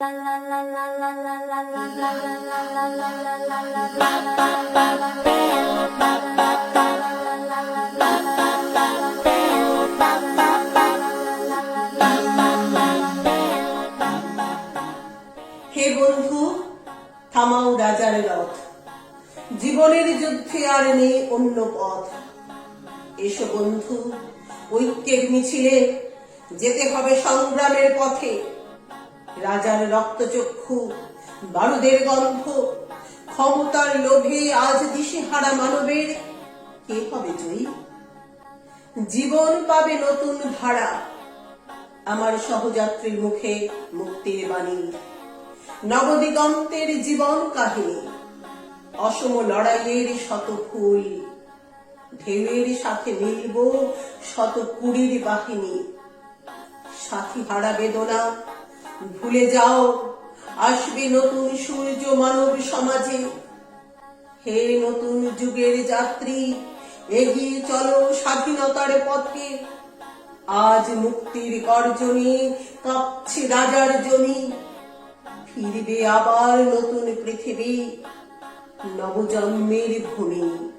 হে বন্ধু, থামাও রাজার রথ। জীবনের যুদ্ধে আর নেই অন্য পথ। এসো বন্ধু, ঐক্যের মিছিলে যেতে হবে সংগ্রামের পথে। রাজার রক্তচক্ষু, বারুদের গন্ধ, ক্ষমতার লোভে আজ দিশেহারা মানবের কে হবে জয়ী? জীবন পাবে নতুন ধারা। আমার সহযাত্রীর মুখে মুক্তির বাণী। নবদিগন্তের জীবন কাহিনী। অসম লড়াইয়ের শত ফুল। ঢেউয়ের সাথে মিলব শত কুড়ির বাহিনী। সাথী হারা বেদনা ভুলে যাও। আসবে নতুন সূর্য মানব সমাজে। হে নতুন যুগের যাত্রী, এগিয়ে চলো স্বাধীনতার পথে। আজ মুক্তির গর্জনে কাঁপছে রাজার জমি। ফিরবে আবার নতুন পৃথিবী, নবজন্মের ভূমি।